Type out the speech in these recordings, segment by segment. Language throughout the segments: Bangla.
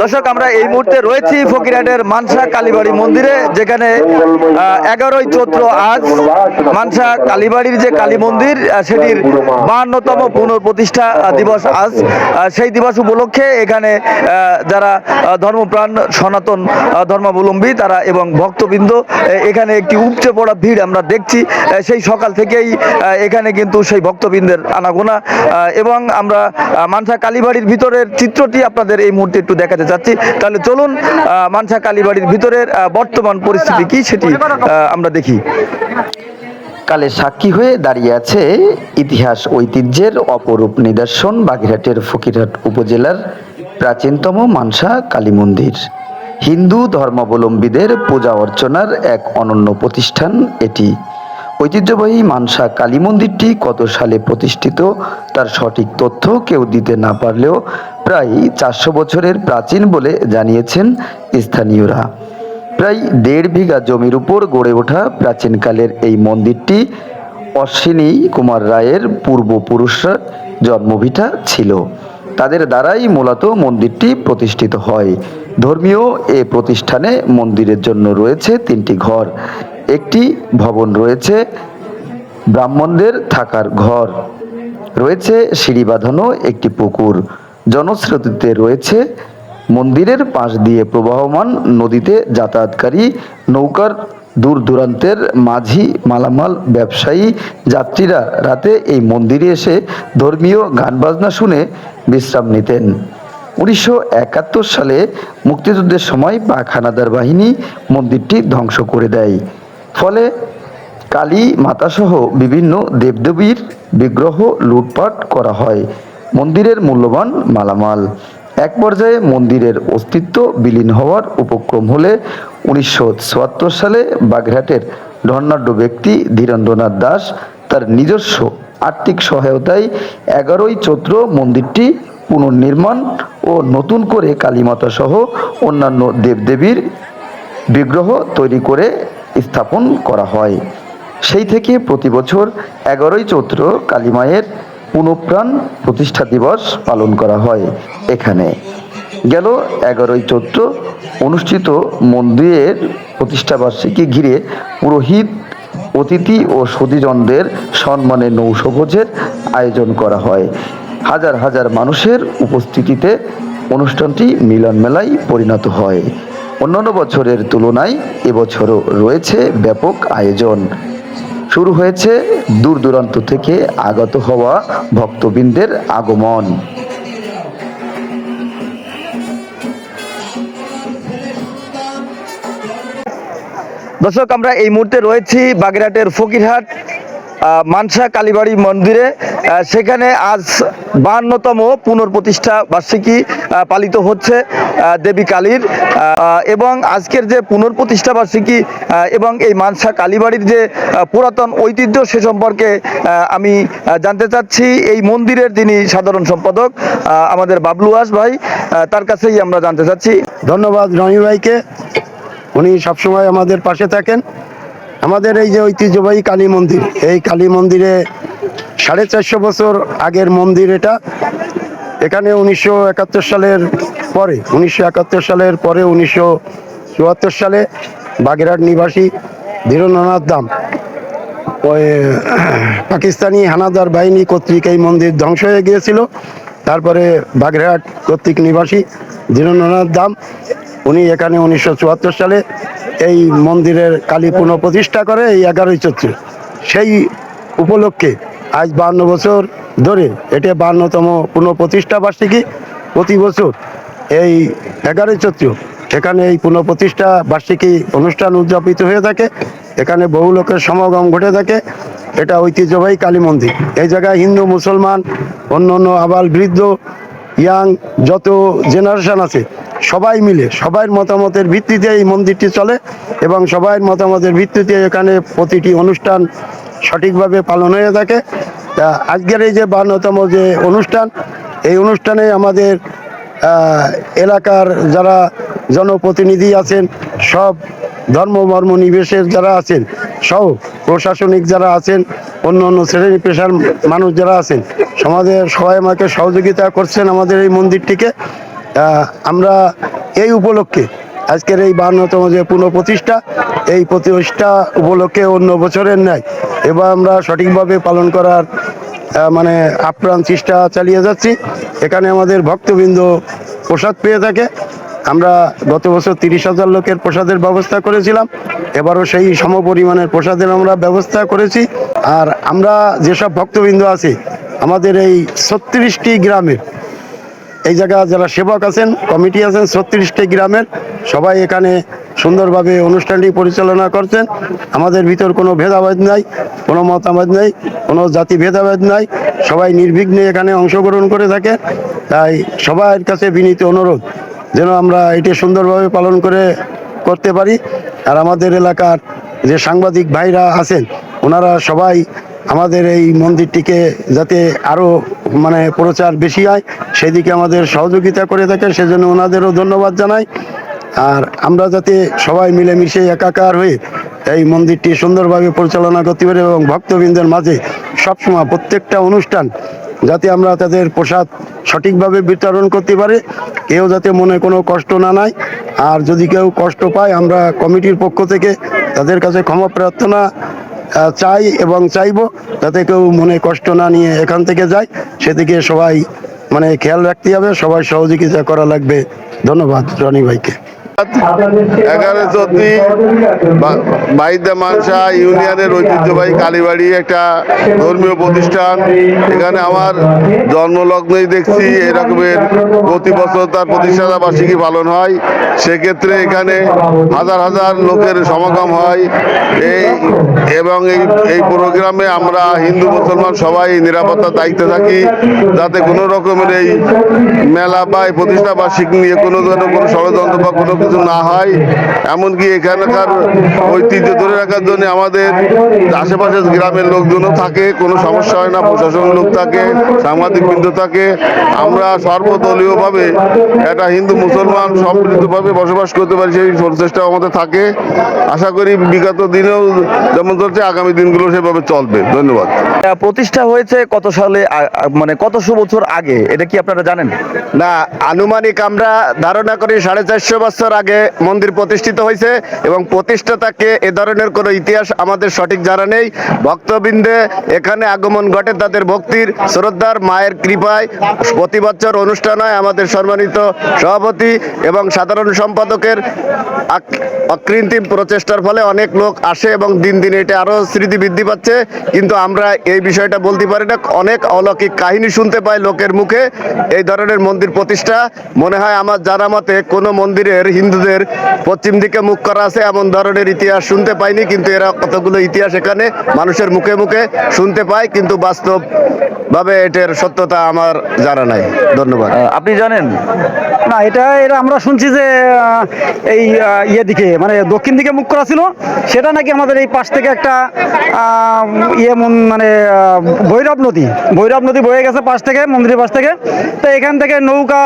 দর্শক, আমরা এই মুহূর্তে রয়েছি ফকিরহাটের মানসা কালীবাড়ি মন্দিরে, যেখানে এগারোই চৈত্র আজ মানসা কালীবাড়ির যে কালী মন্দির সেটির বাহান্নতম পুনঃপ্রতিষ্ঠা দিবস আজ। সেই দিবস উপলক্ষে এখানে যারা ধর্মপ্রাণ, সনাতন ধর্মাবলম্বী, তারা এবং ভক্তবৃন্দ এখানে একটি উপচে পড়া ভিড় আমরা দেখছি। সেই সকাল থেকেই এখানে কিন্তু সেই ভক্তবৃন্দের আনাগোনা। এবং আমরা মানসা কালীবাড়ির ভিতরের চিত্রটি আপনাদের এই মুহূর্তে একটু দেখাতে চাচ্ছি। তাহলে চলুন মানসা কালীবাড়ির ভিতরের বর্তমান পরিস্থিতি কি সেটি আমরা দেখি। কালে সাক্ষী হয়ে দাঁড়িয়ে আছে ইতিহাস ঐতিহ্যের অপরূপ নিদর্শন বাগেরহাটের ফকিরহাট উপজেলার প্রাচীনতম মানসা কালী মন্দির। হিন্দু ধর্মাবলম্বীদের পূজা অর্চনার এক অনন্য প্রতিষ্ঠান এটি। ঐতিহ্যবাহী মানসা কালী মন্দিরটি কত সালে প্রতিষ্ঠিত, তার সঠিক তথ্য কেউ দিতে না পারলেও প্রায় চারশো বছরের প্রাচীন বলে জানিয়েছেন স্থানীয়রা। প্রায় দেড় বিঘা জমির উপর গড়ে ওঠা প্রাচীনকালের এই মন্দিরটি অশ্বিনী কুমার রায়ের পূর্বপুরুষরা জন্মভিটা ছিল। তাদের দ্বারাই মূলত মন্দিরটি প্রতিষ্ঠিত হয়। ধর্মীয় এ প্রতিষ্ঠানে মন্দিরের জন্য রয়েছে তিনটি ঘর। একটি ভবন রয়েছে, ব্রাহ্মণদের থাকার ঘর। রয়েছে সিঁড়ি বাঁধানো একটি পুকুর। জনশ্রুতিতে রয়েছে। মন্দিরের পাশ দিয়ে প্রবাহমান নদীতে যাতায়াতকারী নৌকার দূর দূরান্তের মাঝি মালামাল ব্যবসায়ী যাত্রীরা রাতে এই মন্দিরে এসে ধর্মীয় গান বাজনা শুনে বিশ্রাম নিতেন। উনিশশো একাত্তর সালে মুক্তিযুদ্ধের সময় পাক হানাদার বাহিনী মন্দিরটি ধ্বংস করে দেয়। ফলে কালী মাতাসহ বিভিন্ন দেবদেবীর বিগ্রহ লুটপাট করা হয়। মন্দিরের মূল্যবান মালামাল। এক পর্যায়ে মন্দিরের অস্তিত্ব বিলীন হওয়ার উপক্রম হলে উনিশশো চুয়াত্তর সালে বাগেরহাটের ধর্নাঢ্য ব্যক্তি ধীরেন্দ্রনাথ দাস তার নিজস্ব আর্থিক সহায়তায় এগারোই চৈত্র মন্দিরটি পুনর্নির্মাণ ও নতুন করে কালীমাতা সহ অন্যান্য দেবদেবীর বিগ্রহ তৈরি করে স্থাপন করা হয়। সেই থেকে প্রতি বছর এগারোই চৈত্র কালীমায়ের পুনঃপ্রাণ প্রতিষ্ঠা দিবস পালন করা হয় এখানে। গেল এগারোই চৈত্র অনুষ্ঠিত মন্দিরের প্রতিষ্ঠাবার্ষিকী ঘিরে পুরোহিত, অতিথি ও সুধীজনদের সম্মানে নৌশভোজের আয়োজন করা হয়। হাজার হাজার মানুষের উপস্থিতিতে অনুষ্ঠানটি মিলন মেলায় পরিণত হয়। অন্যান্য বছরের তুলনায় এবছরও রয়েছে ব্যাপক আয়োজন। শুরু হয়েছে দূর দূরান্ত থেকে আগত হওয়া ভক্তবৃন্দের আগমন। দর্শক, আমরা এই মুহূর্তে রয়েছি বাগেরহাটের ফকিরহাট মানসা কালীবাড়ি মন্দিরে সেখানে আজ বাহান্নতম পুনঃপ্রতিষ্ঠা বার্ষিকী পালিত হচ্ছে দেবী কালীর। এবং আজকের যে পুনঃপ্রতিষ্ঠা বার্ষিকী এবং এই মানসা কালীবাড়ির যে পুরাতন ঐতিহ্য সে সম্পর্কে আমি জানতে চাচ্ছি। এই মন্দিরের যিনি সাধারণ সম্পাদক আমাদের বাবলুয়াস ভাই তার কাছেই আমরা জানতে চাচ্ছি। ধন্যবাদ রনি ভাইকে। উনি সবসময় আমাদের পাশে থাকেন। আমাদের এই যে ঐতিহ্যবাহী কালী মন্দির, এই কালী মন্দিরে সাড়ে চারশো বছর আগের মন্দির এটা। এখানে উনিশশো একাত্তর সালের পরে, উনিশশো একাত্তর সালের পরে উনিশশো চুয়াত্তর সালে বাগেরহাট নিবাসী ধীরেন্দ্রনাথ দাম ওই পাকিস্তানি হানাদার বাহিনী কর্তৃক এই মন্দির ধ্বংস হয়ে গিয়েছিল। তারপরে বাগেরহাট কর্তৃক নিবাসী ধীরেন্দ্রনাথ দাম উনি এখানে উনিশশো চুয়াত্তর সালে এই মন্দিরের কালী পুনঃপ্রতিষ্ঠা করে এই এগারোই চৈত্র। সেই উপলক্ষে আজ বান্ন বছর ধরে এটা বান্নতম পুনঃপ্রতিষ্ঠা বার্ষিকী। প্রতি বছর এই এগারোই চৈত্র এখানে এই পুনঃপ্রতিষ্ঠা বার্ষিকী অনুষ্ঠান উদযাপিত হয়ে থাকে। এখানে বহু লোকের সমাগম ঘটে থাকে। এটা ঐতিহ্যবাহী কালী মন্দির। এই জায়গায় হিন্দু, মুসলমান অন্য অন্য আবাল বৃদ্ধ ইয়াং যত জেনারেশন আছে, সবাই মিলে সবার মতামতের ভিত্তিতে এই মন্দিরটি চলে এবং সবাই মতামতের ভিত্তিতে এখানে প্রতিটি অনুষ্ঠান সঠিকভাবে পালন হয়ে থাকে। তা আজকের এই যে বান্নতম যে অনুষ্ঠান, এই অনুষ্ঠানে আমাদের এলাকার যারা জনপ্রতিনিধি আছেন, সব ধর্ম, মর্ম নিবেশের যারা আছেন, সহ প্রশাসনিক যারা আছেন, অন্য অন্য শ্রেণি পেশার মানুষ যারা আছেন, সমাজের সবাই আমাকে সহযোগিতা করছেন আমাদের এই মন্দিরটিকে। আমরা এই উপলক্ষে আজকের এই বান্নতম যে পুনঃপ্রতিষ্ঠা, এই প্রতিষ্ঠা উপলক্ষে অন্য বছরের ন্যায় এবার আমরা সঠিকভাবে পালন করার মানে আপ্রাণ চেষ্টা চালিয়ে যাচ্ছি। এখানে আমাদের ভক্তবৃন্দ প্রসাদ পেয়ে থাকে। আমরা গত বছর তিরিশ হাজার লোকের প্রসাদের ব্যবস্থা করেছিলাম। এবারও সেই সমপরিমাণের প্রসাদের আমরা ব্যবস্থা করেছি। আর আমরা যেসব ভক্তবৃন্দ আছে, আমাদের এই ছত্রিশটি গ্রামের, এই জায়গা যারা সেবক আছেন, কমিটি আছেন, ছত্রিশটি গ্রামের, সবাই এখানে সুন্দরভাবে অনুষ্ঠানটি পরিচালনা করছেন। আমাদের ভিতর কোনো ভেদাভেদ নাই, কোনো মতামত নেই, কোনো জাতি ভেদাভেদ নাই। সবাই নির্বিঘ্নে এখানে অংশগ্রহণ করে থাকে। তাই সবার কাছে বিনীত অনুরোধ যেন আমরা এটি সুন্দরভাবে পালন করে করতে পারি। আর আমাদের এলাকার যে সাংবাদিক ভাইরা আছেন, ওনারা সবাই আমাদের এই মন্দিরটিকে যাতে আরও মানে প্রচার বেশি হয়, সেদিকে আমাদের সহযোগিতা করে থাকে সেজন্য ওনাদেরও ধন্যবাদ জানাই। আর আমরা যাতে সবাই মিলেমিশে একাকার হয়ে এই মন্দিরটি সুন্দরভাবে পরিচালনা করতে পারি এবং ভক্তবৃন্দের মাঝে সবসময় প্রত্যেকটা অনুষ্ঠান যাতে আমরা তাদের প্রসাদ সঠিকভাবে বিতরণ করতে পারি। কেউ যাতে মনে কোনো কষ্ট না নেয়। আর যদি কেউ কষ্ট পায়, আমরা কমিটির পক্ষ থেকে তাদের কাছে ক্ষমা প্রার্থনা চাই এবং চাইব যাতে কেউ মনে কষ্ট না নিয়ে এখান থেকে যায়। সেদিকে সবাই মানে খেয়াল রাখতে হবে। সবাই সহযোগিতা করা লাগবে। ধন্যবাদ রনি ভাইকে। এগারো চোদ্দি বাইদা মানসা ইউনিয়নের ঐতিহ্যবাহী কালীবাড়ি একটা ধর্মীয় প্রতিষ্ঠান, এখানে আমার জন্মলগ্নেই দেখছি এরকমের প্রতি বছর তার প্রতিষ্ঠাতা বার্ষিকী পালন হয়। সেক্ষেত্রে এখানে হাজার হাজার লোকের সমাগম হয়। এই এবং এই এই প্রোগ্রামে আমরা হিন্দু, মুসলমান সবাই নিরাপত্তার দায়িত্বে থাকি, যাতে কোনো রকমের এই মেলা বা প্রতিষ্ঠা বার্ষিকী নিয়ে কোনো ধরনের কোনো ষড়যন্ত্র বা কোনো কিছু না হয় এমনকি এখানকার ঐতিহ্য ধরে রাখার জন্য আমাদের আশেপাশের গ্রামের লোকজনও থাকে কোনো সমস্যা হয় না প্রশাসনের লোক থাকে সাংবাদিক বৃন্দ থাকে। আমরা সর্বদলীয়ভাবে একটা হিন্দু মুসলমান সম্মিলিতভাবে বসবাস করতে পারি সেই প্রচেষ্টা আমাদের থাকে। আশা করি বিগত দিনেও যেমন চলছে আগামী দিনগুলো সেভাবে চলবে। ধন্যবাদ। প্রতিষ্ঠা হয়েছে কত সালে মানে কতশো বছর আগে? এটা কি আপনারা জানেন? না আনুমানিক আমরা ধারণা করি সাড়ে চারশো বছর আগে মন্দির প্রতিষ্ঠিত হয়েছে এবং প্রতিষ্ঠাতাকে এ ধরনের কোনো ইতিহাস আমাদের সঠিক জানা নেই। ভক্তবৃন্দে এখানে আগমন ঘটে, তাদের ভক্তির শ্রদ্ধার, মায়ের কৃপায় প্রতি বছর অনুষ্ঠান হয় আমাদের সম্মানিত সভাপতি এবং সাধারণ সম্পাদকের অকৃত্রিম প্রচেষ্টার ফলে অনেক লোক আসে এবং দিন দিন এটা আরও স্মৃতি বৃদ্ধি পাচ্ছে। কিন্তু আমরা এই বিষয়টা বলতে পারি না, অনেক অলৌকিক কাহিনী শুনতে পাই লোকের মুখে। এই ধরনের মন্দির প্রতিষ্ঠা, মনে হয় আমার জানা মতে কোনো মন্দিরের হিন্দুদের পশ্চিম দিকে মুখ করা আছে এমন ধরনের ইতিহাস শুনতে পাইনি কিন্তু এরা কতগুলো ইতিহাস এখানে মানুষের মুখে মুখে শুনতে পায় কিন্তু বাস্তব ভাবে এটার সত্যতা আমার জানা নাই। ধন্যবাদ। আপনি জানেন? না এটা এটা আমরা শুনছি যে এই ইয়ে দিকে মানে দক্ষিণ দিকে মুখ করা ছিল সেটা নাকি আমাদের এই পাশ থেকে একটা আহ, ইয়ে মানে আহ, ভৈরব নদী ভৈরব নদী বয়ে গেছে পাশ থেকে মন্দিরের পাশ থেকে। তো এখান থেকে নৌকা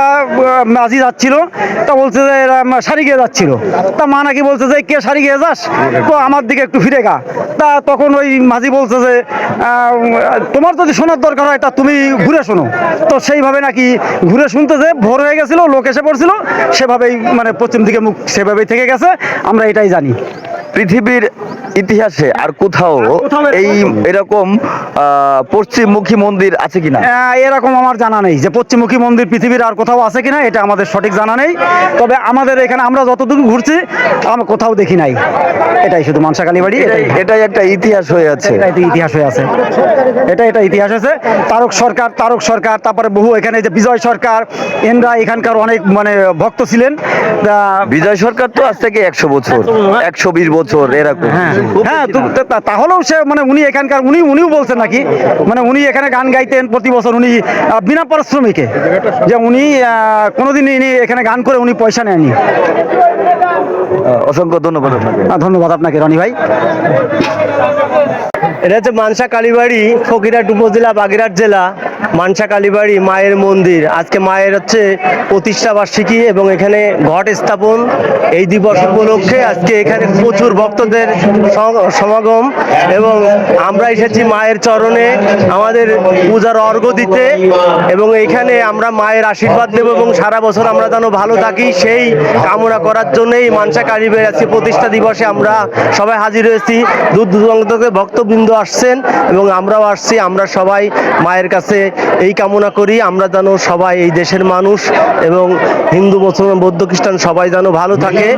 মাঝি যাচ্ছিল তা বলছে যে সারি গিয়ে যাচ্ছিল। তা মা নাকি বলছে যে কে সারি গিয়ে যাস? তো আমার দিকে একটু ফিরে গা। তা তখন ওই মাঝি বলছে যে তোমার যদি শোনার দরকার হয়, তা তুমি ঘুরে শোনো। তো সেইভাবে নাকি ঘুরে শুনতে যে ভোর হয়ে গেছিল, লোক এসে পড়ছিল, সেভাবেই মানে পশ্চিম দিকে মুখ সেভাবেই থেকে গেছে, আমরা এটাই জানি। পৃথিবীর ইতিহাসে আর কোথাও এই এরকম। পশ্চিমমুখী মন্দির আছে কিনা? এরকম আমার জানা নেই যে পশ্চিমমুখী মন্দির পৃথিবীর আর কোথাও আছে কিনা এটা আমাদের সঠিক জানা নেই। তবে আমাদের এখানে আমরা যতদূর ঘুরছি আমরা কোথাও দেখি নাই। এটাই শুধু মানসা কালীবাড়ি এটাই একটা ইতিহাস হয়ে আছে। ইতিহাস হয়ে আছে। এটা এটা ইতিহাস আছে তারক সরকার তারক সরকার তারপরে বহু এখানে যে বিজয় সরকার এনরা এখানকার অনেক মানে ভক্ত ছিলেন। বিজয় সরকার তো আজ থেকে একশো বছর একশো বিশ বছর এরকম। হ্যাঁ। হ্যাঁ তাহলেও সে মানে উনি এখানকার উনি উনিও বলছেন নাকি? মানে উনি এখানে গান গাইতেন প্রতি বছর। উনি আহ, বিনা পারিশ্রমিকে। যে উনি আহ, কোনোদিন ইনি এখানে গান করে উনি পয়সা আহ, অসংখ্য ধন্যবাদ আপনাকে। ধন্যবাদ আপনাকে রনি ভাই। এটা হচ্ছে মানসা কালীবাড়ি ফকিরহাট উপজেলা বাগেরহাট জেলা। মানসা কালীবাড়ি মায়ের মন্দির। আজকে মায়ের হচ্ছে প্রতিষ্ঠা বার্ষিকী এবং এখানে ঘট স্থাপন এই দিবস উপলক্ষে আজকে এখানে প্রচুর ভক্তদের সমাগম এবং আমরা এসেছি মায়ের চরণে আমাদের পূজার অর্ঘ দিতে এবং এখানে আমরা মায়ের আশীর্বাদ দেব এবং সারা বছর আমরা যেন ভালো থাকি, সেই কামনা করার জন্যই মানসা কালীবাড়ি আজকে প্রতিষ্ঠা দিবসে আমরা সবাই হাজির হয়েছি। দূর দূরান্ত থেকে ভক্তবৃন্দ আসছেন এবং আমরাও আসছি, আমরা সবাই মায়ের কাছে এই কামনা করি আমরা যেন সবাই এই দেশের মানুষ এবং হিন্দু মুসলমান বৌদ্ধ খ্রিস্টান সবাই যেন ভালো থাকে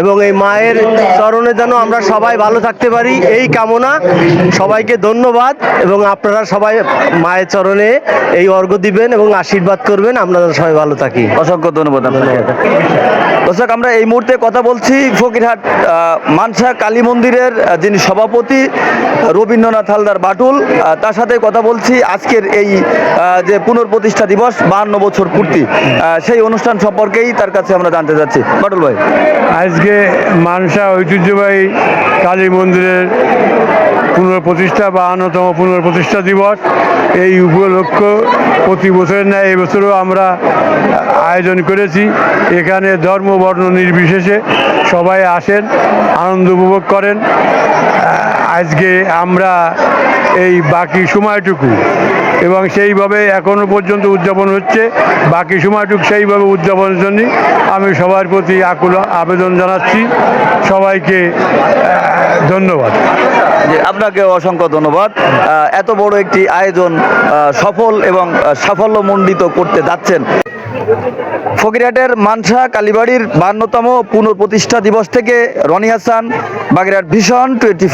এবং এই মায়ের চরণে যেন আমরা সবাই ভালো থাকতে পারি এই কামনা। সবাইকে ধন্যবাদ এবং আপনারা সবাই মায়ের চরণে এই অর্ঘ্য দিবেন এবং আশীর্বাদ করবেন আমরা যেন সবাই ভালো থাকি। অসংখ্য ধন্যবাদ আপনাকে। দর্শক, আমরা এই মুহূর্তে কথা বলছি ফকিরহাট মানসা কালী মন্দিরের যিনি সভাপতি, রবীন্দ্রনাথ হালদার বাটুল। তার সাথে কথা বলছি আজকের এই যে পুনর্প্রতিষ্ঠা দিবস, বাহান্ন বছর পূর্তি। সেই অনুষ্ঠান সম্পর্কেই তার কাছে আমরা জানতে চাচ্ছি। বাটুল ভাই। আজকে মানসা ঐতিহ্যবাহী কালী মন্দিরের পুনঃপ্রতিষ্ঠা, বাহান্নতম পুনঃপ্রতিষ্ঠা দিবস। এই উপলক্ষ প্রতি বছরের ন্যায় এবছরও আমরা আয়োজন করেছি। এখানে ধর্ম, বর্ণ নির্বিশেষে সবাই আসেন, আনন্দ উপভোগ করেন। আজকে আমরা এই বাকি সময়টুকু এবং সেইভাবে এখনও পর্যন্ত উদযাপন হচ্ছে। বাকি সময়টুকু সেইভাবে উদযাপনের জন্য আমি সবার প্রতি আকুল আবেদন জানাচ্ছি। সবাইকে ধন্যবাদ। আপনাকে অসংখ্য ধন্যবাদ। এত বড় একটি আয়োজন সফল এবং সাফল্যমণ্ডিত করতে যাচ্ছেন। ফকিরহাটের মানসা কালীবাড়ির বান্নতম পুনঃপ্রতিষ্ঠা দিবস থেকে রনি হাসান বাগেরহাট ভিশন টোয়েন্টি